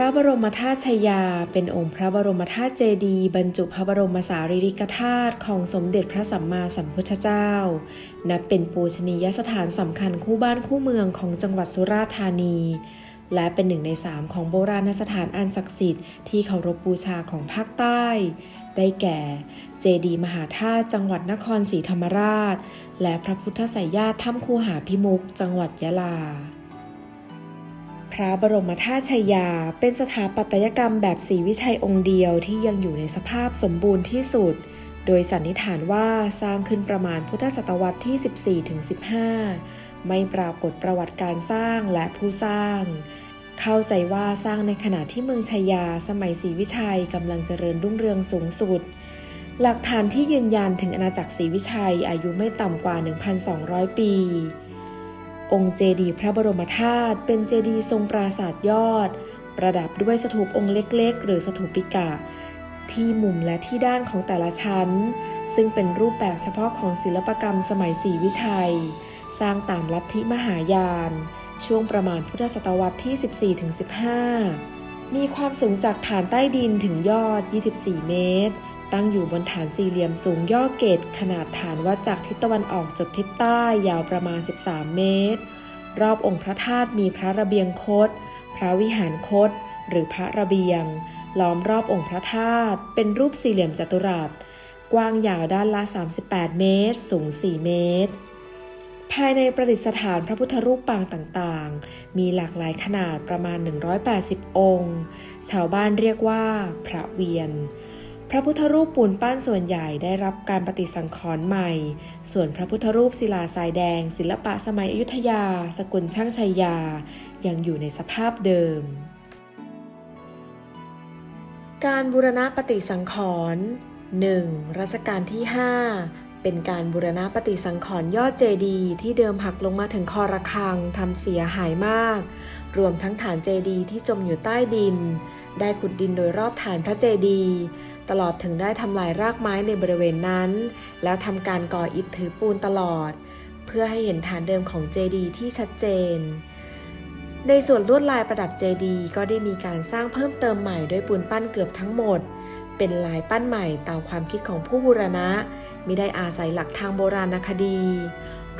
ระบรมธาตุชยา เป็นองค์พระบรมธาตุเจดีย์บรรจุพระบรมสารีริกธาตุของสมเด็จพระสัมมาสัมพุทธเจ้า นับเป็นปูชนียสถานสำคัญคู่บ้านคู่เมืองของจังหวัดสุราษฎร์ธานี และเป็นหนึ่งในสามของโบราณสถานอันศักดิ์สิทธิ์ที่เคารพบูชาของภาคใต้ ได้แก่ เจดีย์มหาธาตุจังหวัดนครศรีธรรมราช และพระพุทธไสยญาติถ้ำคูหาพิมุกจังหวัดยะลา พระบรมธาตุชยา เป็นสถาปัตยกรรมแบบศรีวิชัยองค์เดียวที่ยังอยู่ในสภาพสมบูรณ์ที่สุด โดยสันนิษฐานว่าสร้างขึ้นประมาณพุทธศตวรรษที่ 14-15 ไม่ปรากฏประวัติการสร้างและผู้สร้าง เข้าใจว่าสร้างในขณะที่เมืองชยาสมัยศรีวิชัยกำลังเจริญรุ่งเรืองสูงสุด หลักฐานที่ยืนยันถึงอาณาจักรศรีวิชัยอายุไม่ต่ำกว่า 1,200 ปี องค์เจดีย์พระบรมธาตุเป็นเจดีย์ทรงปราสาทยอด ประดับด้วยสถูปองค์เล็ก ๆ หรือสถูปิกะ ที่มุมและที่ด้านของแต่ละชั้น ซึ่งเป็นรูปแบบเฉพาะของศิลปกรรมสมัยศรีวิชัย สร้างตามลัทธิมหายาน ช่วงประมาณพุทธศตวรรษที่ 14-15 มีความสูงจากฐานใต้ดินถึงยอด 24 เมตร ตั้งอยู่บนฐานสี่เหลี่ยมสูงย่อเกตขนาดฐานวัดจากทิศตะวันออกจดทิศใต้ยาวประมาณ 13 เมตร รอบองค์พระธาตุมีพระระเบียงคดพระวิหารคดหรือพระระเบียง ล้อมรอบองค์พระธาตุเป็นรูปสี่เหลี่ยมจัตุรัส กว้างยาวด้านละ 38 เมตร สูง 4 เมตร ภายในประดิษฐานพระพุทธรูปปางต่างๆ มีหลากหลายขนาดประมาณ 180 องค์ ชาวบ้านเรียกว่า พระเวียน พระพุทธรูปปูนปั้นส่วนใหญ่ได้รับการปฏิสังขรณ์ใหม่ ส่วนพระพุทธรูปศิลาทรายแดง ศิลปะสมัยอยุธยา สกุลช่างชัยยา ยังอยู่ในสภาพเดิม การบูรณะปฏิสังขรณ์ 1. รัชกาลที่ 5 เป็นการบูรณะปฏิสังขรณ์ยอดเจดีย์ที่เดิมหักลงมาถึงคอระฆังทำเสียหายมาก รวมทั้งฐานเจดีย์ที่จมอยู่ใต้ดิน ได้ขุดดินโดยรอบฐานพระเจดีย์ตลอดถึงได้ทำลายรากไม้ในบริเวณนั้น แล้วทำการก่ออิฐถือปูนตลอด เพื่อให้เห็นฐานเดิมของเจดีย์ที่ชัดเจน ในส่วนลวดลายประดับเจดีย์ก็ได้มีการสร้างเพิ่มเติมใหม่ด้วยปูนปั้นเกือบทั้งหมด เป็นลายปั้นใหม่ตามความคิดของผู้บูรณะไม่ได้อาศัยหลักทางโบราณคดี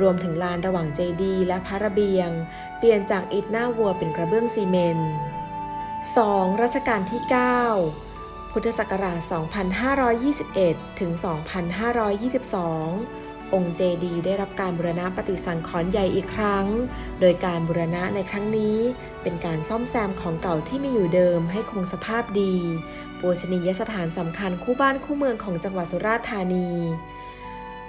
รวมถึงลานระหว่างเจดีย์และพระระเบียง เปลี่ยนจากอิฐหน้าวัวเป็นกระเบื้องซีเมนต์ 2. รัชกาลที่ 9 พุทธศักราช 2521 ถึง 2522 องค์เจดีย์ได้รับการบูรณะปฏิสังขรณ์ใหญ่อีกครั้ง โดยการบูรณะในครั้งนี้ เป็นการซ่อมแซมของเก่าที่มีอยู่เดิมให้คงสภาพดี ปูชนียสถานสำคัญคู่บ้านคู่เมืองของจังหวัดสุราษฎร์ธานี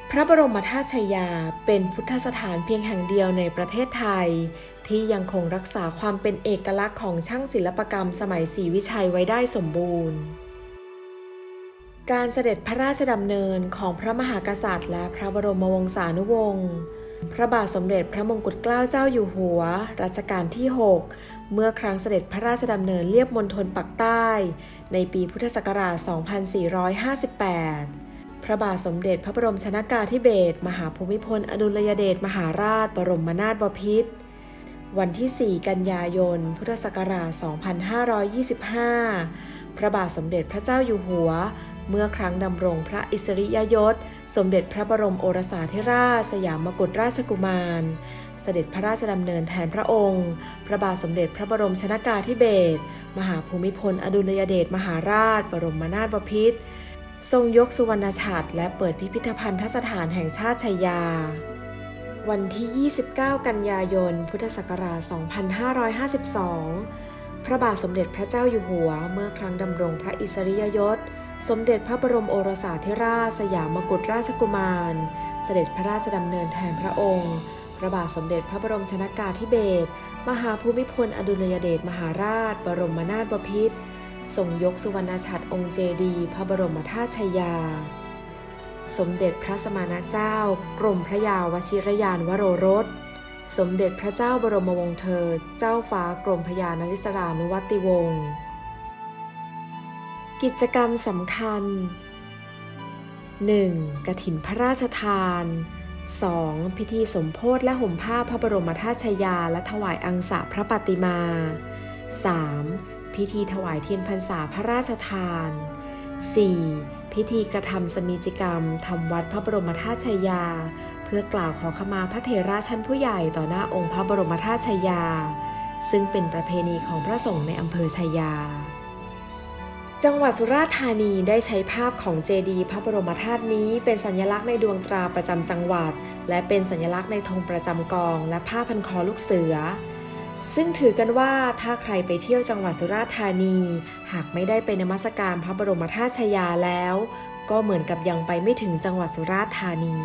พระบรมธาตุชยาเป็นพุทธสถานเพียงแห่งเดียวในประเทศไทยที่ยังคงรักษาความเป็นเอกลักษณ์ของช่างศิลปกรรมสมัยศรีวิชัยไว้ได้สมบูรณ์ การเสด็จพระราชดำเนินของพระมหากษัตริย์ และพระบรมวงศานุวงศ์ พระบาทสมเด็จพระมงกุฎเกล้าเจ้าอยู่หัว รัชกาลที่ 6 เมื่อครั้งเสด็จพระราชดำเนินเลียบมณฑลปักใต้ ในปีพุทธศักราช 2458พระบาทสมเด็จพระบรมชนากาธิเบศรมหาภูมิพล อดุลยเดชมหาราช บรมนาถบพิตร วันที่ 4 กันยายน พุทธศักราช 2525 พระบาทสมเด็จพระเจ้าอยู่หัว เมื่อครั้งดำรงพระอิสริยยศ สมเด็จพระบรมโอรสาธิราชสยามกุฎราชกุมาร เสด็จพระราชดำเนินแทนพระองค์ พระบาทสมเด็จพระบรมชนากาธิเบศร มหาภูมิพล อดุลยเดชมหาราช บรมนาถบพิตรทรงยกสุวรรณฉัตรและเปิดพิพิธภัณฑสถานแห่งชาติชัยยา วันที่ 29 กันยายน พุทธศักราช 2552 พระบาทสมเด็จพระเจ้าอยู่หัว เมื่อครั้งดำรงพระอิสริยยศ สมเด็จพระบรมโอรสาธิราชสยามกุฎราชกุมาร เสด็จพระราชดำเนินแทนพระองค์ พระบาทสมเด็จพระบรมชนากาธิเบศร มหาภูมิพลอดุลยเดชมหาราช บรมนาถบพิตรทรงยกสุวรรณฉัตรองค์เจดี พระบรมธาตุชายา สมเด็จพระสมณเจ้า กรมพระยาวชิรยานวโรรส สมเด็จพระเจ้าบรมวงศ์เธอ เจ้าฟ้ากรมพยานริศรานุวัติวงศ์ กิจกรรมสำคัญ 1. กฐินพระราชทาน 2. พิธีสมโพธิและห่มผ้าพระบรมธาตุชายา และถวายอังสะพระปฏิมา 3. พิธีถวายเทียนพรรษาพระราชทาน 4. พิธีกระทำสมีจิกรรมทำวัดพระบรมธาตุชายา เพื่อกล่าวขอขมาพระเถระชั้นผู้ใหญ่ต่อหน้าองค์พระบรมธาตุชายา ซึ่งเป็นประเพณีของพระสงฆ์ในอำเภอชายา จังหวัดสุราษฎร์ธานีได้ใช้ภาพของเจดีย์พระบรมธาตุนี้ เป็นสัญลักษณ์ในดวงตราประจำจังหวัด และเป็นสัญลักษณ์ในธงประจำกอง และผ้าพันคอลูกเสือ ซึ่งถือกันว่าถ้าใครไปเที่ยวจังหวัดสุราษฎร์ธานี หากไม่ได้ไปนมัสการพระบรมธาตุชยาแล้ว ก็เหมือนกับยังไปไม่ถึงจังหวัดสุราษฎร์ธานี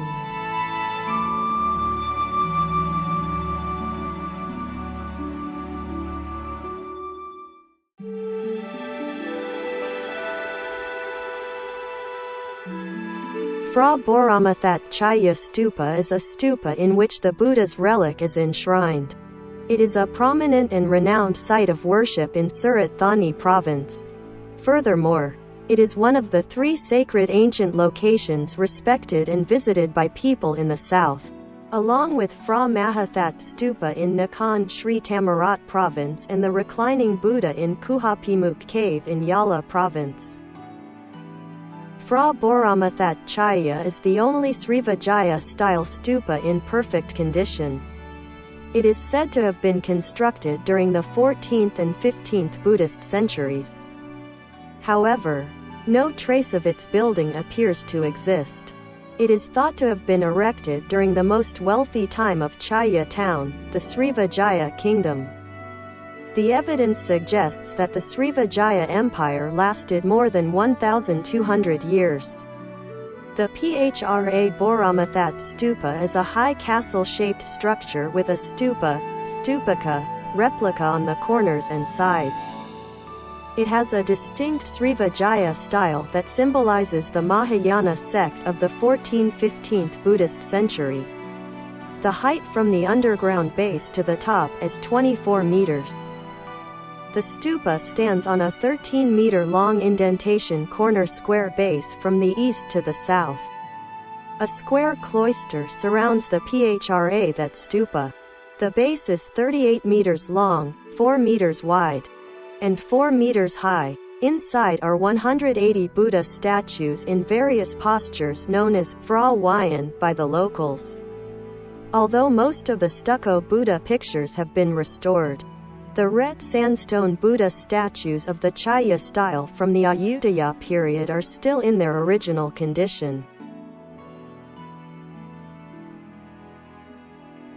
Phra Boramathat Chaya Stupa is a stupa in which the Buddha's relic is enshrined. It is a prominent and renowned site of worship in Surat Thani province. Furthermore, it is one of the three sacred ancient locations respected and visited by people in the south. Along with Phra Mahathat Stupa in Nakhon Sri Tamarat province and the reclining Buddha in Kuhapimuk cave in Yala province. Phra Boramathat Chaya is the only Srivijaya-style stupa in perfect condition. It is said to have been constructed during the 14th and 15th Buddhist centuries. However, no trace of its building appears to exist. It is thought to have been erected during the most wealthy time of Chaya town, the Srivijaya kingdom. The evidence suggests that the Srivijaya Empire lasted more than 1,200 years. The Phra Boramathat Stupa is a high castle-shaped structure with a stupa, stupaka, replica on the corners and sides. It has a distinct Srivijaya style that symbolizes the Mahayana sect of the 14th-15th Buddhist century. The height from the underground base to the top is 24 meters. The stupa stands on a 13-meter-long indentation corner square base from the east to the south. A square cloister surrounds the Phra that stupa. The base is 38 meters long, 4 meters wide, and 4 meters high. Inside are 180 Buddha statues in various postures known as Phra Wayan by the locals. Although most of the stucco Buddha pictures have been restored, the red sandstone Buddha statues of the Chaya style from the Ayutthaya period are still in their original condition.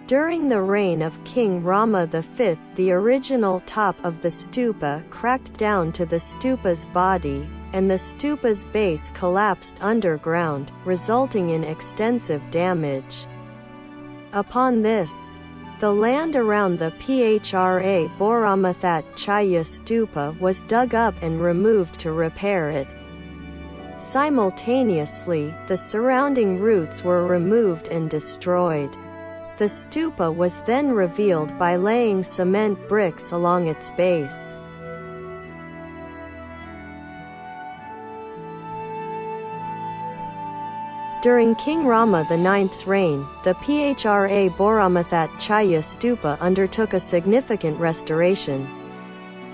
During the reign of King Rama V, the original top of the stupa cracked down to the stupa's body, and the stupa's base collapsed underground, resulting in extensive damage. Upon this, the land around the Phra Boramathat Chaya stupa was dug up and removed to repair it. Simultaneously, the surrounding roots were removed and destroyed. The stupa was then revealed by laying cement bricks along its base. During King Rama IX's reign, the Phra Boramathat Chaya stupa undertook a significant restoration.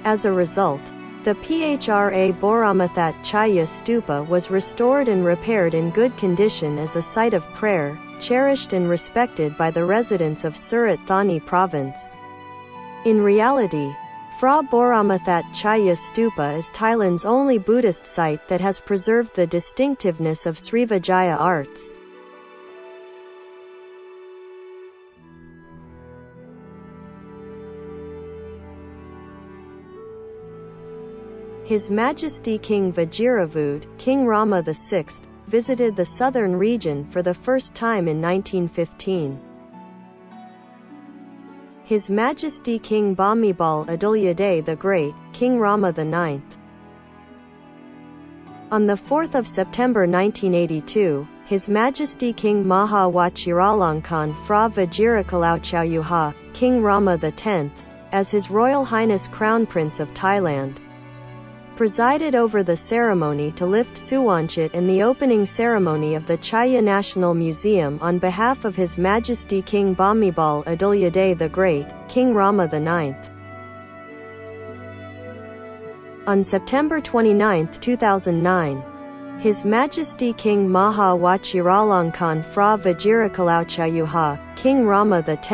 As a result, the Phra Boramathat Chaya stupa was restored and repaired in good condition as a site of prayer, cherished and respected by the residents of Surat Thani province. In reality, Phra Boramathat Chaya Stupa is Thailand's only Buddhist site that has preserved the distinctiveness of Srivijaya arts. His Majesty King Vajiravud, King Rama VI, visited the southern region for the first time in 1915. His Majesty King Bhumibol Adulyadej the Great, King Rama IX. On the 4th of September 1982, His Majesty King Maha Vajiralongkorn Phra Vajirakalauchauyuha, King Rama X, as His Royal Highness Crown Prince of Thailand, presided over the ceremony to lift Suwanchit in the opening ceremony of the Chaya National Museum on behalf of His Majesty King Bhumibol Adulyadej the Great, King Rama IX. On September 29, 2009, His Majesty King Maha Vajiralongkorn Fra Vajirakalauchayuha, King Rama X,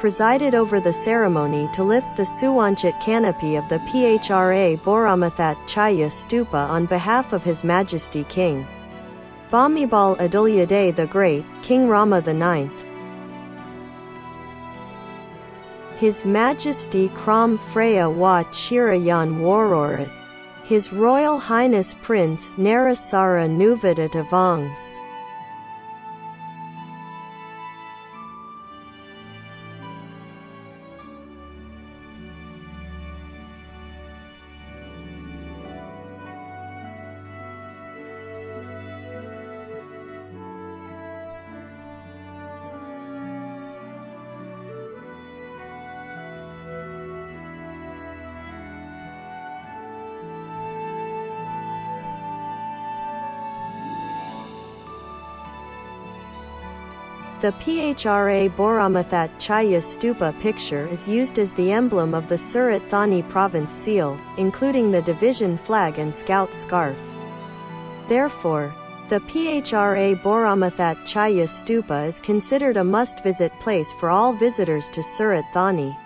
presided over the ceremony to lift the Suwanchit canopy of the PHRA Boramathat Chaya Stupa on behalf of His Majesty King Bhumibal Adulyadej the Great, King Rama IX. His Majesty Krom Freya wa Chirayan Wororit. His Royal Highness Prince Narasara Nuvidatavangs. The PHRA Boramathat Chaya Stupa picture is used as the emblem of the Surat Thani province seal, including the division flag and scout scarf. Therefore, the PHRA Boramathat Chaya Stupa is considered a must-visit place for all visitors to Surat Thani.